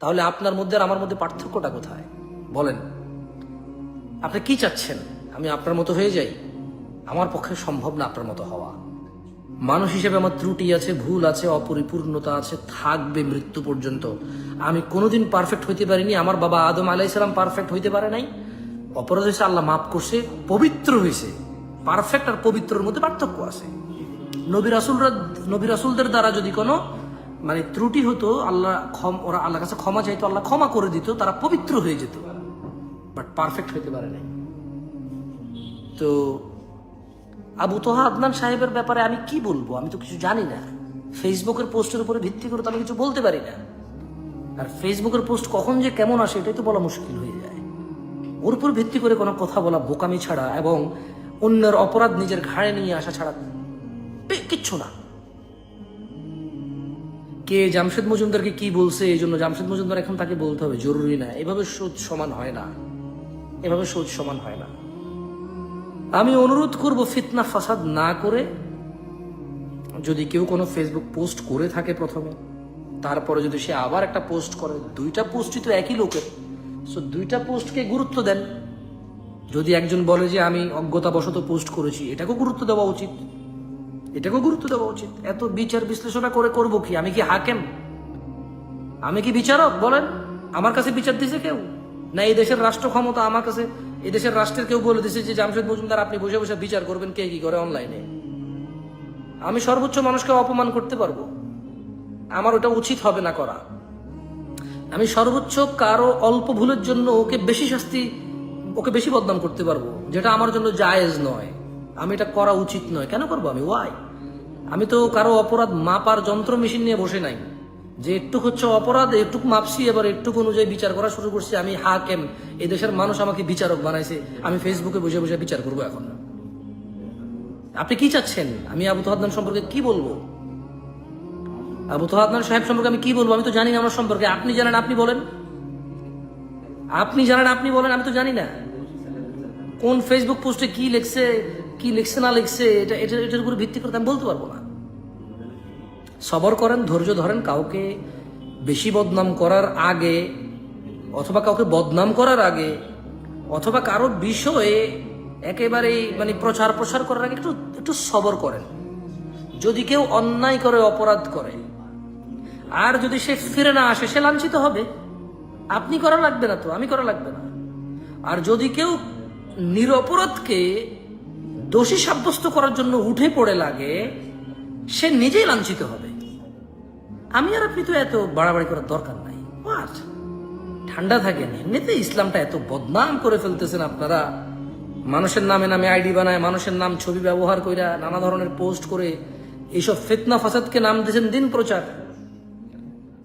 তাহলে আপনার মধ্যে আর আমার মধ্যে পার্থক্যটা কোথায়? বলেন। আপনি কি চাচ্ছেন? আমি আপনার মতো হয়ে যাই? আমার পক্ষে সম্ভব না আপনার মতো হওয়া। মানুষ হিসেবে আমার ত্রুটি আছে, ভুল আছে, অপরিপূর্ণতা আছে, থাকবে মৃত্যু পর্যন্ত। আমি কোনোদিন পারফেক্ট হইতে পারিনি, আমার বাবা আদম আলাইসালাম পারফেক্ট হইতে পারে নাই। অপরাধ হয়েছে, আল্লাহ মাফ করছে, পবিত্র হয়েছে। পারফেক্ট আর পবিত্রের মধ্যে পার্থক্য আছে। নবী রাসুলরা নবী রাসুলদের দ্বারা যদি কোনো মানে ত্রুটি হতো, আল্লাহ ক্ষম, ওরা আল্লাহ কাছে ক্ষমা চাইতো, আল্লাহ ক্ষমা করে দিত, তারা পবিত্র হয়ে যেত। বাট পারফেক্ট হইতে পারে নাই। তো আবু তোহা আদনান সাহেবের ব্যাপারে আমি কি বলব? আমি তো কিছু জানি না। ফেসবুকের পোস্টের উপরে ভিত্তি করে তো আমি কিছু বলতে পারি না। আর ফেসবুকের পোস্ট কখন যে কেমন আসে, এটাই তো বলা মুশকিল হয়ে যায়। ওর উপর ভিত্তি করে কোনো কথা বলা, বোকামি ছাড়া এবং অন্যের অপরাধ নিজের ঘাড়ে নিয়ে আসা ছাড়া কিচ্ছু না। কে জামশেদ মজুমদারকে কি বলছে এই জন্য জামশেদ মজুমদার এখন তাকে বলতে হবে, জরুরি না। এভাবে সোচ সমান হয় না। এভাবে সোচ সমান হয় না। আমি অনুরোধ করব ফিতনা ফাসাদ না করে, যদি কেউ কোনো ফেসবুক পোস্ট করে থাকে প্রথমে, তারপরে যদি সে আবার একটা পোস্ট করে, দুইটা পোস্টই তো একই লোকের সো দুইটা পোস্টকে গুরুত্ব দেন। যদি একজন বলে যে আমি অজ্ঞতাবশত পোস্ট করেছি, এটাকেও গুরুত্ব দেওয়া উচিত। এটাকেও গুরুত্ব দেওয়া উচিত। এত বিচার বিশ্লেষণা করে করব কি? আমি কি হাকেম? আমি কি বিচারক? বলেন। আমার কাছে বিচার দিছে কেউ? না, এই দেশের রাষ্ট্র ক্ষমতা আমার কাছে, এই দেশের রাষ্ট্রের কেউ বলে দিছে যে জামশেদ মজুমদার, আপনি বসে বসে বিচার করবেন কে কি করে অনলাইনে আমি সর্বোচ্চ মানুষকে অপমান করতে পারব। আমার ওটা উচিত হবে না করা। আমি সর্বোচ্চ কারও অল্প ভুলের জন্য ওকে বেশি শাস্তি, ওকে বেশি বদনাম করতে পারব, যেটা আমার জন্য জায়েজ নয়। আমি এটা করা উচিত নয়। কেন করব আমি? ওয়াই আমি তো কারও অপরাধ মাপার যন্ত্র মেশিন নিয়ে বসে নাই। যে একটু হচ্ছে অপরাধ একটুক মাপছি, এবার একটুক অনুযায়ী বিচার করা শুরু করছি। আমি হাকেম এই দেশের মানুষ আমাকে বিচারক বানাইছে। আমি ফেসবুকে বসে বসে বিচার করব এখন। আপনি কি চাচ্ছেন? আমি আবু তোহাদ্দান সম্পর্কে কি বলব? আবু তোহাদ্দান সাহেব সম্পর্কে আমি কি বলব? আমি তো জানি না আমার সম্পর্কে। আপনি জানেন, আপনি বলেন। আপনি জানেন, আপনি বলেন, আমি তো জানি না। কোন ফেসবুক পোস্টে কি লিখছে? কি লিখছে, না লিখছে, এটা এটা, এটার উপরে ভিত্তি করে আমি বলতে পারব না। সবর করেন, ধৈর্য ধরেন, কাউকে বেশি বদনাম করার আগে অথবা কাউকে বদনাম করার আগে অথবা কারও বিষয়ে একেবারে মানে প্রচার প্রসার করার আগে একটু একটু সবর করেন। যদি কেউ অন্যায় করে, অপরাধ করে, আর যদি সে ফিরে না আসে, সে লাঞ্ছিত হবে। আপনি করা লাগবে না তো, আমি করা লাগবে না। আর যদি কেউ নিরপরাধকে দোষী সাব্যস্ত করার জন্য উঠে পড়ে লাগে, সে নিজেই লাঞ্ছিত হবে। আমি আর আপনি তো এত বাড়াবাড়ি করার দরকার নাই? ঠান্ডা থাকেন, এমনিতে ইসলামটা এত বদনাম করে ফেলতেছেন আপনারা। মানুষের নামে নামে আইডি বানায়, মানুষের নাম ছবি ব্যবহার কইরা নানা ধরনের পোস্ট করে এইসব ফিতনা ফাসাদকে নাম দিয়েছেন দিন প্রচার।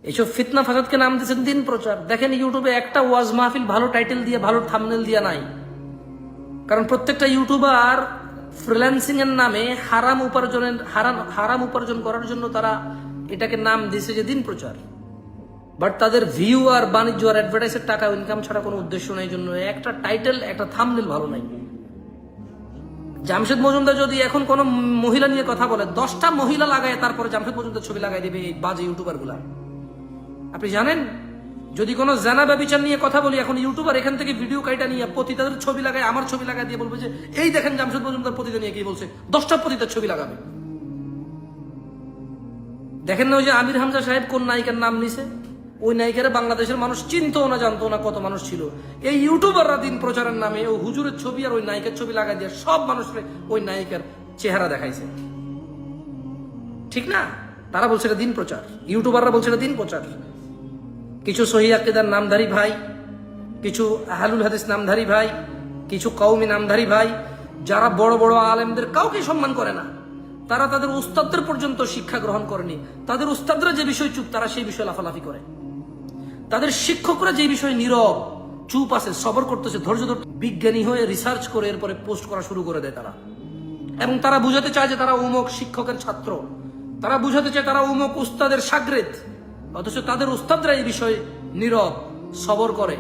এইসব ফিতনা ফাসাদকে নাম দিয়েছেন দিন প্রচার। দেখেন ইউটিউবে একটা ওয়াজ মাহফিল ভালো টাইটেল দিয়ে, ভালো থামনেল দিয়ে নাই। কারণ প্রত্যেকটা ইউটিউবার ফ্রিল্যান্সিং এর নামে হারাম উপার্জনের, হারাম হারাম উপার্জন করার জন্য তারা এটাকে নাম দিয়েছে যে দিন প্রচার। বাট তাদের ভিউ আর বাণিজ্য আর অ্যাডভার্টাইজের টাকা ইনকাম ছাড়া কোনো উদ্দেশ্য নেই জন্য একটা টাইটেল একটা থামনেল ভালো নাই। জামশেদ মজুমদার যদি এখন কোনো মহিলা নিয়ে কথা বলে, দশটা মহিলা লাগায়, তারপরে জামশেদ মজুমদার ছবি লাগাই দেবে এই বাজে ইউটিউবারগুলা। আপনি জানেন? যদি কোনো জানা ব্যবচার নিয়ে কথা বলি, এখন ইউটিউবার এখান থেকে ভিডিও কাইটা নিয়ে পতিতাদের ছবি লাগায়, আমার ছবি লাগাই দিয়ে বলবে যে, এই দেখেন জামশেদ মজুমদার পতিতা নিয়ে কি বলছে। দশটা পতিতার ছবি লাগাবে। দেখেন না ওই যে আমির হামজা সাহেব কোন নায়িকার নাম নিছে? ওই নায়িকারে বাংলাদেশের মানুষ চিনতো না জানতো না কত মানুষ ছিল। এই ইউটিউবাররা দিন প্রচারের নামে ও হুজুরের ছবি আর ওই নায়িকার ছবি লাগাই দিয়ে সব মানুষকে ওই নায়িকার চেহারা দেখাইছে। ঠিক না? তারা বলছে এটা দিন প্রচার। ইউটিউবাররা বলছে এটা দিন প্রচার। কিছু সহি আকিদার নামধারী ভাই, কিছু আহলুল হাদিস নামধারী ভাই, কিছু কৌমি নামধারী ভাই, যারা বড় বড় আলেমদের কাউকে সম্মান করে না, তারা তাদের উস্তাদদের পর্যন্ত শিক্ষা গ্রহণ করেনি। তাদের উস্তাদরা যে বিষয় চুপ, তারা সেই বিষয়ে লাফালাফি করে। তাদের শিক্ষকরা যে বিষয়ে নীরব, চুপ আছে, সবর করতেছে, ধৈর্য ধর, বিজ্ঞানী হয়ে রিসার্চ করে এরপরে পোস্ট করা শুরু করে দেয় তারা। এবং তারা বুঝাতে চায় যে তারা উমক শিক্ষকের ছাত্র। তারা বুঝাতে চায় তারা উমক উস্তাদের সাগরেদ অথচ তাদের উস্তাদরা এই বিষয়ে নীরব, সবর করে,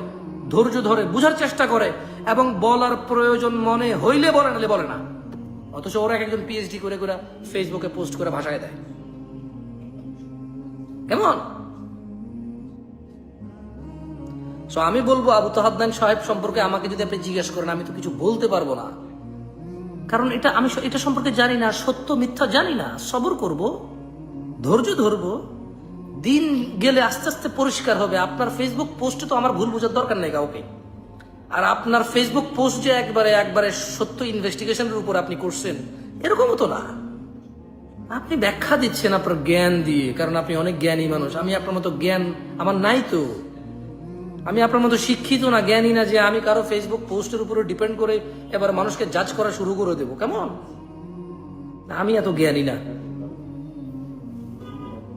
ধৈর্য ধরে, বুঝার চেষ্টা করে এবং বলার প্রয়োজন মনে হইলে বলে নালে বলে না। অথচ ওরা এক একজন পিএইচডি করে করে ফেসবুকে পোস্ট করে ভাষায় দেয়। কেমন? সো আমি বলব আবু তাহাদ্দান সাহেব সম্পর্কে আমাকে যদি আপনি জিজ্ঞেস করেন, আমি তো কিছু বলতে পারব না। কারণ এটা, আমি এটা সম্পর্কে জানি না, সত্য মিথ্যা জানি না। সবর করব, ধৈর্য ধরবো দিন গেলে আস্তে আস্তে পরিষ্কার হবে। আপনার ফেসবুক পোস্টে তো আমার ভুল বোঝার দরকার নেই কাউকে। আর আপনার ফেসবুক পোস্ট যে একবারে একবারে সত্য ইনভেস্টিগেশনের উপর আপনি করছেন, এরকমও তো না। আপনি ব্যাখ্যা দিচ্ছেন আপনার জ্ঞান দিয়ে, কারণ আপনি অনেক জ্ঞানী মানুষ। আমি আপনার মতো জ্ঞান আমার নাই তো। আমি আপনার মতো শিক্ষিত না, জ্ঞানী না যে আমি কারও ফেসবুক পোস্টের উপরে ডিপেন্ড করে এবার মানুষকে জাজ করা শুরু করে দেবো। কেমন আমি এত জ্ঞানী না।